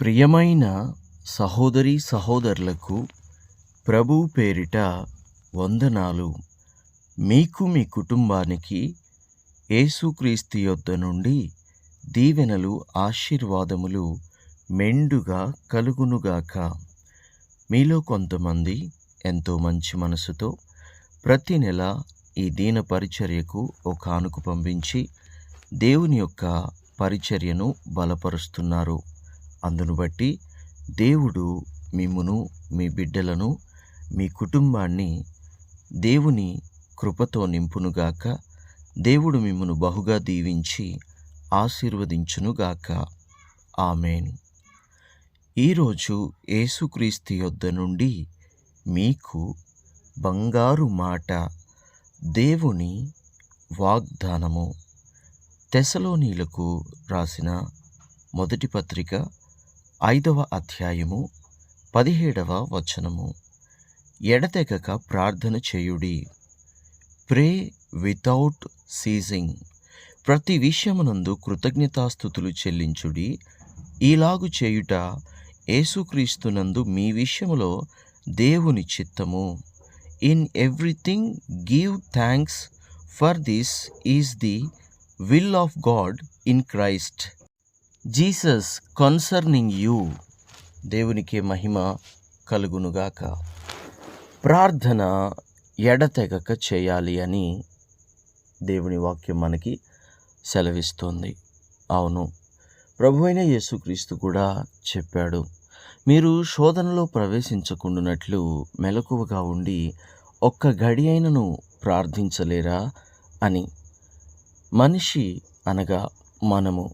ప్రియమైన సహోదరి సహోదరులకు ప్రభువు పేరిట వందనాలు. మీకు మీ కుటుంబానికి యేసుక్రీస్తు యొద్ద నుండి దీవెనలు ఆశీర్వాదములు మెండుగా కలుగునుగాక. మీలో కొంతమంది ఎంతో మంచి మనసుతో ప్రతి నెల ఈ దీన పరిచర్యకు ఒక కానుక పంపించి దేవుని యొక్క పరిచర్యను బలపరుస్తున్నారు. అందును బట్టి దేవుడు మిమ్మును మీ బిడ్డలను మీ కుటుంబాన్ని దేవుని కృపతో నింపునుగాక దేవుడు మిమ్మును బహుగా దీవించి ఆశీర్వదించునుగాక ఆమెన్. ఈరోజు యేసుక్రీస్తు యొద్ద నుండి మీకు బంగారు మాట దేవుని వాగ్దానము. తెసలోనీలకు రాసిన మొదటి పత్రిక ఐదవ అధ్యాయము పదిహేడవ వచనము. ఎడతెగక ప్రార్థన చేయుడి. Pray without ceasing. ప్రతి విషయమునందు కృతజ్ఞతాస్థుతులు చెల్లించుడి. ఈలాగు చేయుట యేసుక్రీస్తునందు మీ విషయములో దేవుని చిత్తము. In everything give thanks for this is the will of God in Christ. Jesus concerning you. దేవునికి మహిమ కలుగునుగాక. ప్రార్థన ఎడతెగక చేయాలి అని దేవుని వాక్యం మనకి సెలవిస్తోంది. అవును ప్రభు అయిన యేసుక్రీస్తు కూడా చెప్పాడు మీరు శోధనలో ప్రవేశించకుండానట్లు మెలకువగా ఉండి ఒక్క గడి అయినను ప్రార్థించలేరా అని. మనిషి అనగా మనము.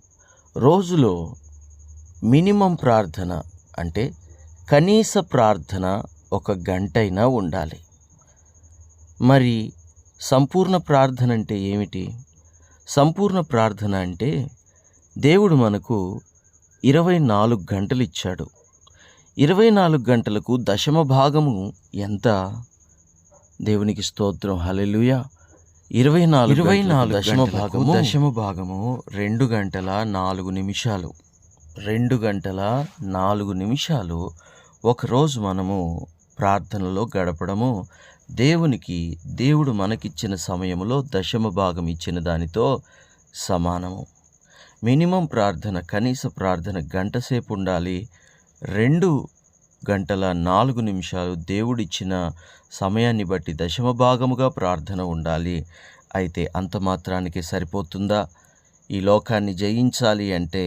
రోజులో మినిమం ప్రార్థన అంటే కనీస ప్రార్థన ఒక గంటైనా ఉండాలి. మరి సంపూర్ణ ప్రార్థన అంటే ఏమిటి? సంపూర్ణ ప్రార్థన అంటే దేవుడు మనకు ఇరవై నాలుగు గంటలు ఇచ్చాడు ఇరవై నాలుగు గంటలకు దశమ భాగము ఎంత? దేవునికి స్తోత్రం. హలెలుయా ఇరవై నాలుగు ఇరవై నాలుగు దశమ భాగము. దశమ భాగము రెండు గంటల నాలుగు నిమిషాలు. రెండు గంటల నాలుగు నిమిషాలు. ఒకరోజు మనము ప్రార్థనలో గడపడము. దేవునికి దేవుడు మనకిచ్చిన సమయంలో దశమ భాగం ఇచ్చిన దానితో సమానము. మినిమం ప్రార్థన కనీస ప్రార్థన గంట సేపు ఉండాలి. రెండు గంటల నాలుగు నిమిషాలు దేవుడిచ్చిన సమయాన్ని బట్టి దశమ భాగముగా ప్రార్థన ఉండాలి. అయితే అంత మాత్రానికి సరిపోతుందా? ఈ లోకాన్ని జయించాలి అంటే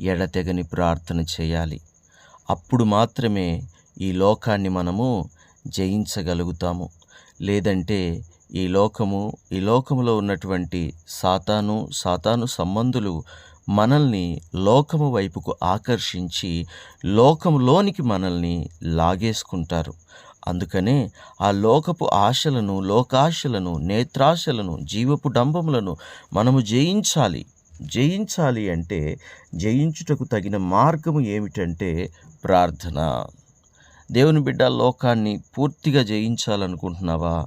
ఎడతెగని ప్రార్థన చేయాలి. అప్పుడు మాత్రమే ఈ లోకాన్ని మనము జయించగలుగుతాము. లేదంటే ఈ లోకము ఈ లోకములో ఉన్నటువంటి సాతాను సాతాను సంబంధులు మనల్ని లోకము వైపుకు ఆకర్షించి లోకములోనికి మనల్ని లాగేసుకుంటారు. అందుకనే ఆ లోకపు ఆశలను లోకాశలను నేత్రాశలను జీవపు డంబములను మనము జయించాలి. జయించాలి అంటే జయించుటకు తగిన మార్గము ఏమిటంటే ప్రార్థన. దేవుని బిడ్డ లోకాన్ని పూర్తిగా జయించాలనుకుంటున్నావా?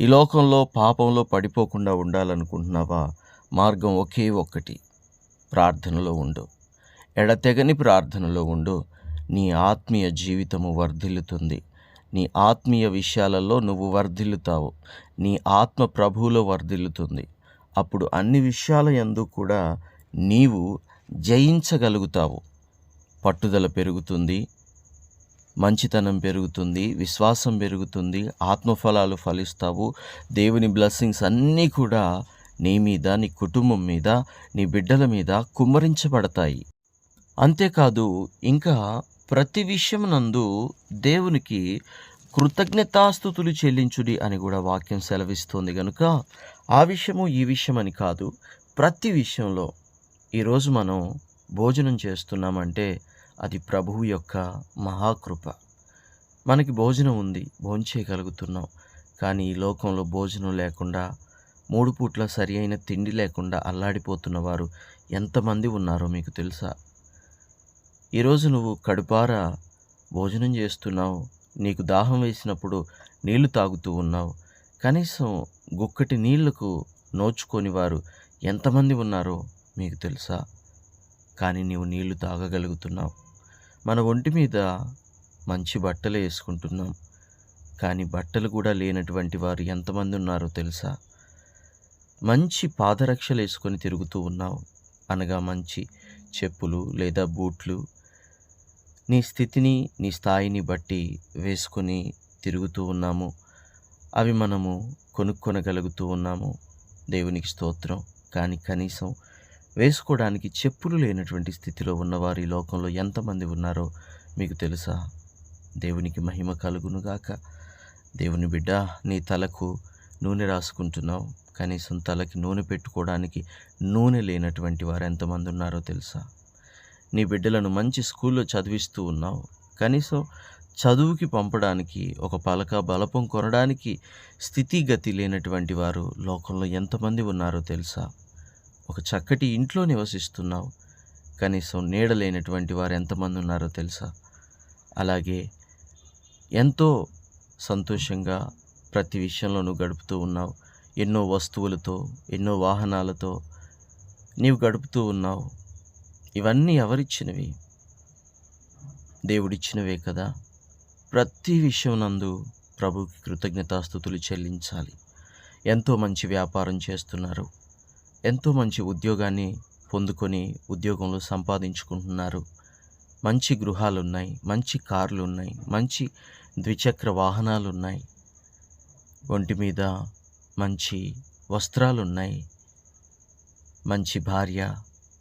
ఈ లోకంలో పాపంలో పడిపోకుండా ఉండాలనుకుంటున్నావా? మార్గం ఒకే ఒక్కటి. ప్రార్థనలో ఉండు. ఎడతెగని ప్రార్థనలో ఉండు. నీ ఆత్మీయ జీవితము వర్ధిల్లుతుంది. నీ ఆత్మీయ విషయాలలో నువ్వు వర్ధిల్లుతావు. నీ ఆత్మ ప్రభువులో వర్ధిల్లుతుంది. అప్పుడు అన్ని విషయాల ఎందు కూడా నీవు జయించగలుగుతావు. పట్టుదల పెరుగుతుంది. మంచితనం పెరుగుతుంది. విశ్వాసం పెరుగుతుంది. ఆత్మఫలాలు ఫలిస్తావు. దేవుని బ్లెస్సింగ్స్ అన్నీ కూడా నీ మీద నీ కుటుంబం మీద నీ బిడ్డల మీద కుమ్మరించబడతాయి. అంతేకాదు ఇంకా ప్రతి విషయం నందు దేవునికి కృతజ్ఞతాస్థుతులు చెల్లించుడి అని కూడా వాక్యం సెలవిస్తుంది కనుక ఆ విషయము ఈ విషయం అని కాదు ప్రతి విషయంలో ఈరోజు మనం భోజనం చేస్తున్నామంటే అది ప్రభువు యొక్క మహాకృప. మనకి భోజనం ఉంది భోంచేయగలుగుతున్నాం కానీ ఈ లోకంలో భోజనం లేకుండా మూడు పూట్ల సరి అయిన తిండి లేకుండా అల్లాడిపోతున్న వారు ఎంతమంది ఉన్నారో మీకు తెలుసా? ఈరోజు నువ్వు కడుపారా భోజనం చేస్తున్నావు నీకు దాహం వేసినప్పుడు నీళ్ళు తాగుతూ ఉన్నావు. కనీసం గుక్కటి నీళ్ళకు నోచుకొని వారు ఎంతమంది ఉన్నారో మీకు తెలుసా? కానీ నీవు నీళ్ళు తాగగలుగుతున్నావు. మన ఒంటి మీద మంచి బట్టలు వేసుకుంటున్నాం. కానీ బట్టలు కూడా లేనటువంటి వారు ఎంతమంది ఉన్నారో తెలుసా? మంచి పాదరక్షలు వేసుకొని తిరుగుతూ ఉన్నావు. అనగా మంచి చెప్పులు లేదా బూట్లు నీ స్థితిని నీ స్థాయిని బట్టి వేసుకొని తిరుగుతూ ఉన్నాము. అవి మనము కొనుక్కొనగలుగుతూ ఉన్నాము. దేవునికి స్తోత్రం. కానీ కనీసం వేసుకోవడానికి చెప్పులు లేనటువంటి స్థితిలో ఉన్నవారు ఈ లోకంలో ఎంతమంది ఉన్నారో మీకు తెలుసా? దేవునికి మహిమ కలుగునుగాక. దేవుని బిడ్డ నీ తలకు నూనె రాసుకుంటున్నావు. కనీసం తలకి నూనె పెట్టుకోవడానికి నూనె లేనటువంటి వారు ఎంతమంది ఉన్నారో తెలుసా? నీ బిడ్డలను మంచి స్కూల్లో చదివిస్తూ ఉన్నావు. కనీసం చదువుకి పంపడానికి ఒక పలక బలపం కొనడానికి స్థితిగతి లేనటువంటి వారు లోకంలో ఎంతమంది ఉన్నారో తెలుసా? ఒక చక్కటి ఇంట్లో నివసిస్తున్నావు. కనీసం నీడ లేనటువంటి వారు ఎంతమంది ఉన్నారో తెలుసా? అలాగే ఎంతో సంతోషంగా ప్రతి విషయంలోనూ గడుపుతూ ఉన్నావు. ఎన్నో వస్తువులతో ఎన్నో వాహనాలతో నీవు గడుపుతూ ఉన్నావు. ఇవన్నీ ఎవరిచ్చినవి? దేవుడిచ్చినవే కదా. ప్రతి విషయం నందు ప్రభుకి కృతజ్ఞతాస్థుతులు చెల్లించాలి. ఎంతో మంచి వ్యాపారం చేస్తున్నారు. ఎంతో మంచి ఉద్యోగాన్ని పొందుకొని ఉద్యోగంలో సంపాదించుకుంటున్నారు. మంచి గృహాలు ఉన్నాయి మంచి కార్లు ఉన్నాయి మంచి ద్విచక్ర వాహనాలు ఉన్నాయి ఒంటి మీద మంచి వస్త్రాలు ఉన్నాయి మంచి భార్య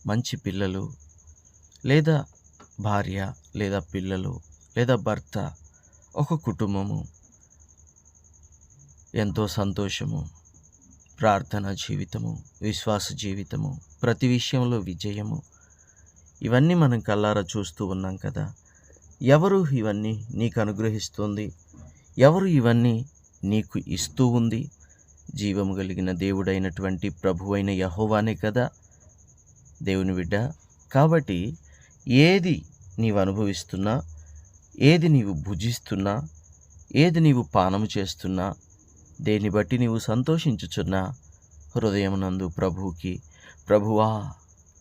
మంచి పిల్లలు లేదా భార్య లేదా పిల్లలు లేదా భర్త ఒక కుటుంబము ఎంతో సంతోషము ప్రార్థన జీవితము విశ్వాస జీవితము ప్రతి విషయంలో విజయము. ఇవన్నీ మనం కల్లారా చూస్తూ ఉన్నాం కదా. ఎవరు ఇవన్నీ నీకు అనుగ్రహిస్తుంది? ఎవరు ఇవన్నీ నీకు ఇస్తూ ఉంది? జీవము కలిగిన దేవుడైనటువంటి ప్రభువైన యహోవానే కదా. దేవుని బిడ్డ. కాబట్టి ఏది నీవు అనుభవిస్తున్నా ఏది నీవు భుజిస్తున్నా ఏది నీవు పానము చేస్తున్నా దేన్ని బట్టి నీవు సంతోషించుచున్నా హృదయమునందు ప్రభువుకి ప్రభువా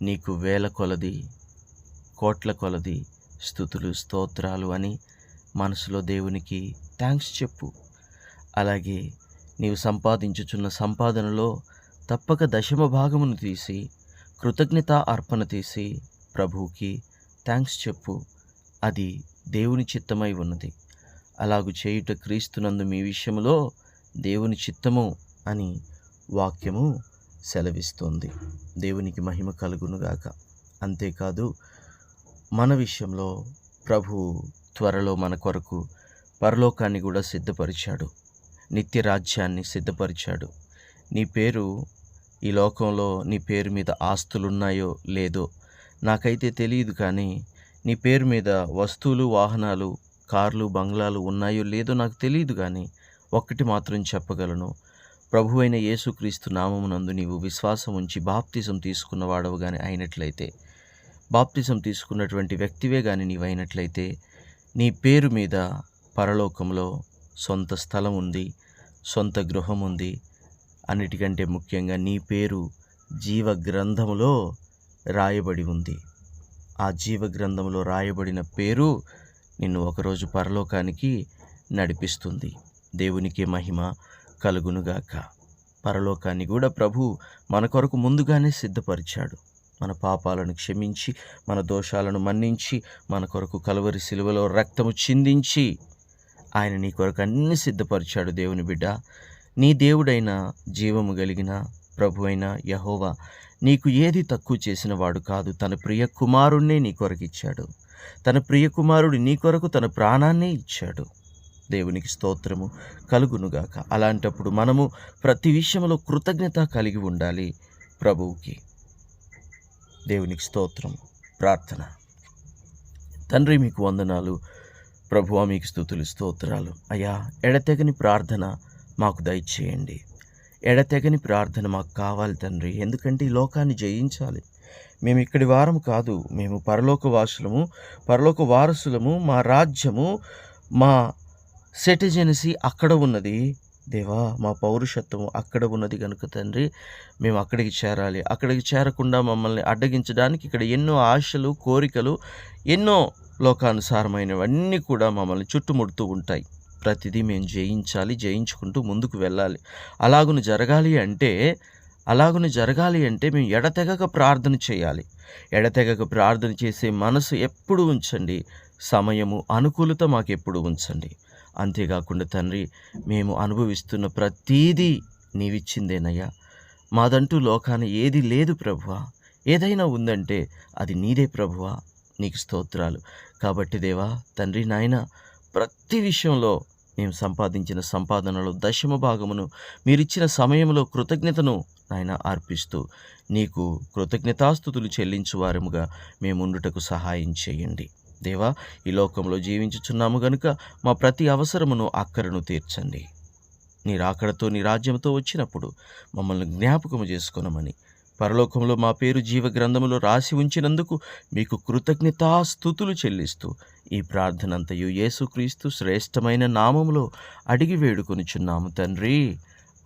నీకు వేల కొలది కోట్ల కొలది స్థుతులు స్తోత్రాలు అని మనసులో దేవునికి థ్యాంక్స్ చెప్పు. అలాగే నీవు సంపాదించుచున్న సంపాదనలో తప్పక దశమ భాగమును తీసి కృతజ్ఞత అర్పణ తీసి ప్రభువుకి థ్యాంక్స్ చెప్పు. అది దేవుని చిత్తమై ఉన్నది. అలాగు చేయుట క్రీస్తునందు మీ విషయంలో దేవుని చిత్తము అని వాక్యము సెలవిస్తోంది. దేవునికి మహిమ కలుగునుగాక. అంతేకాదు మన విషయంలో ప్రభు త్వరలో మన కొరకు పరలోకాన్ని కూడా సిద్ధపరిచాడు. నిత్య రాజ్యాన్ని సిద్ధపరిచాడు. నీ పేరు ఈ లోకంలో నీ పేరు మీద ఆస్తులున్నాయో లేదో నాకైతే తెలియదు కానీ నీ పేరు మీద వస్తువులు వాహనాలు కార్లు బంగ్లాలు ఉన్నాయో లేదో నాకు తెలియదు కానీ ఒక్కటి మాత్రం చెప్పగలను. ప్రభు అయిన యేసుక్రీస్తు నామమునందు నీవు విశ్వాసం ఉంచి బాప్తిజం తీసుకున్నవాడవు కానీ అయినట్లయితే బాప్తిజం తీసుకున్నటువంటి వ్యక్తివే కానీ నీవైనట్లయితే నీ పేరు మీద పరలోకంలో సొంత స్థలం ఉంది సొంత గృహం ఉంది అన్నిటికంటే ముఖ్యంగా నీ పేరు జీవ గ్రంథములో రాయబడి ఉంది. ఆ జీవ గ్రంథంలో రాయబడిన పేరు నిన్ను ఒకరోజు పరలోకానికి నడిపిస్తుంది. దేవునికి మహిమ కలుగునుగాక. పరలోకాన్ని కూడా ప్రభు మన కొరకు ముందుగానే సిద్ధపరిచాడు. మన పాపాలను క్షమించి మన దోషాలను మన్నించి మన కొరకు కలువరి శిలువలో రక్తము చిందించి ఆయన నీ కొరకు అన్ని సిద్ధపరిచాడు దేవుని బిడ్డ. నీ దేవుడైన జీవము కలిగిన ప్రభు అయిన యహోవా నీకు ఏది తక్కువ చేసిన వాడు కాదు. తన ప్రియ కుమారుణ్ణే నీ కొరకు ఇచ్చాడు. తన ప్రియ కుమారుడు నీ కొరకు తన ప్రాణాన్నే ఇచ్చాడు. దేవునికి స్తోత్రము కలుగునుగాక అలాంటప్పుడు మనము ప్రతి విషయంలో కృతజ్ఞత కలిగి ఉండాలి ప్రభువుకి. దేవునికి స్తోత్రం ప్రార్థన. తండ్రి మీకు వందనాలు. ప్రభువా మీకు స్థుతులు స్తోత్రాలు. అయ్యా ఎడతెగని ప్రార్థన మాకు దయచేయండి. ఎడతెగని ప్రార్థన మాకు కావాలి తండ్రి. ఎందుకంటే ఈ లోకాన్ని జయించాలి. మేము ఇక్కడి వారం కాదు. మేము పరలోక వాసులము పరలోక వారసులము మా రాజ్యము మా సెటిజెన్సీ అక్కడ ఉన్నది. దేవా మా పౌరుషత్వం అక్కడ ఉన్నది కనుక తండ్రి మేము అక్కడికి చేరాలి. అక్కడికి చేరకుండా మమ్మల్ని అడ్డగించడానికి ఇక్కడ ఎన్నో ఆశలు కోరికలు ఎన్నో లోకానుసారమైనవన్నీ కూడా మమ్మల్ని చుట్టుముడుతూ ఉంటాయి. ప్రతిదీ మేము జయించాలి జయించుకుంటూ ముందుకు వెళ్ళాలి. అలాగును జరగాలి అంటే అలాగును జరగాలి అంటే మేము ఎడతెగక ప్రార్థన చేయాలి. ఎడతెగక ప్రార్థన చేసే మనసు ఎప్పుడు ఉంచండి? సమయము అనుకూలత మాకు ఎప్పుడు ఉంచండి? అంతేకాకుండా తండ్రి మేము అనుభవిస్తున్న ప్రతీదీ నీవిచ్చిందేనయ్యా. మాదంటూ లోకాన ఏది లేదు ప్రభువా. ఏదైనా ఉందంటే అది నీదే ప్రభువా. నీకు స్తోత్రాలు. కాబట్టి దేవా తండ్రి నాయనా ప్రతి విషయంలో మేము సంపాదించిన సంపాదనలో దశమ భాగమును మీరిచ్చిన సమయంలో కృతజ్ఞతను నాయన అర్పిస్తూ నీకు కృతజ్ఞతాస్థుతులు చెల్లించు వారముగా మేముండుటకు సహాయం చేయండి. దేవా ఈ లోకంలో జీవించుచున్నాము గనుక మా ప్రతి అవసరమును అక్కరను తీర్చండి. నీ రాకడతో నీ రాజ్యంతో వచ్చినప్పుడు మమ్మల్ని జ్ఞాపకము చేసుకున్నామని పరలోకంలో మా పేరు జీవ గ్రంథములో రాసి ఉంచినందుకు మీకు కృతజ్ఞతాస్థుతులు చెల్లిస్తూ ఈ ప్రార్థనంతయు యేసుక్రీస్తు శ్రేష్టమైన నామములో అడిగి వేడుకొనిచున్నాము తండ్రి.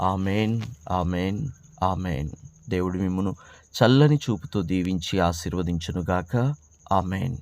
Amen amen amen. దేవుడు మిమ్మును చల్లని చూపుతో దీవించి ఆశీర్వదించునుగాక. ఆమెన్.